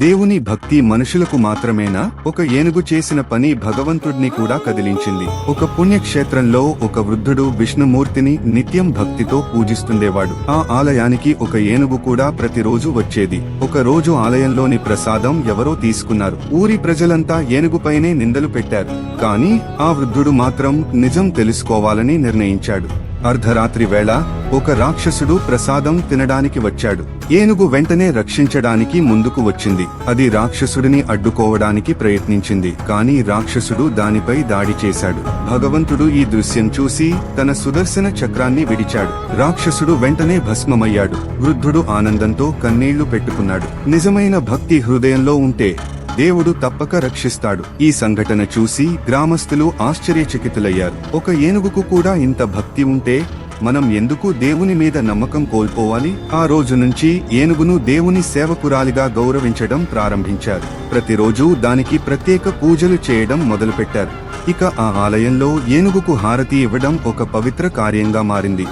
దేవుని భక్తి మనుషులకు మాత్రమేనా? ఒక ఏనుగు చేసిన పని భగవంతుడిని కూడా కదిలించింది. ఒక పుణ్యక్షేత్రంలో ఒక వృద్ధుడు విష్ణుమూర్తిని నిత్యం భక్తితో పూజిస్తుండేవాడు. ఆ ఆలయానికి ఒక ఏనుగు కూడా ప్రతిరోజు వచ్చేది. ఒక రోజు ఆలయంలోని ప్రసాదం ఎవరో తీసుకున్నారు. ఊరి ప్రజలంతా ఏనుగుపైనే నిందలు పెట్టారు. కానీ ఆ వృద్ధుడు మాత్రం నిజం తెలుసుకోవాలని నిర్ణయించాడు. అర్ధరాత్రి వేళ ఒక రాక్షసుడు ప్రసాదం తినడానికి వచ్చాడు. ఏనుగు వెంటనే రక్షించడానికి ముందుకు వచ్చింది. అది రాక్షసుడిని అడ్డుకోవడానికి ప్రయత్నించింది కానీ రాక్షసుడు దానిపై దాడి చేశాడు. భగవంతుడు ఈ దృశ్యం చూసి తన సుదర్శన చక్రాన్ని విడిచాడు. రాక్షసుడు వెంటనే భస్మమయ్యాడు. వృద్ధుడు ఆనందంతో కన్నీళ్ళు పెట్టుకున్నాడు. నిజమైన భక్తి హృదయంలో ఉంటే దేవుడు తప్పక రక్షిస్తాడు. ఈ సంఘటన చూసి గ్రామస్తులు ఆశ్చర్యచకితులయ్యారు. ఒక ఏనుగుకు కూడా ఇంత భక్తి ఉంటే మనం ఎందుకు దేవుని మీద నమ్మకం కోల్పోవాలి? ఆ రోజు నుంచి ఏనుగును దేవుని సేవకురాలిగా గౌరవించడం ప్రారంభించారు. ప్రతిరోజు దానికి ప్రత్యేక పూజలు చేయడం మొదలుపెట్టారు. ఇక ఆ ఆలయంలో ఏనుగుకు హారతి ఇవ్వడం ఒక పవిత్ర కార్యంగా మారింది.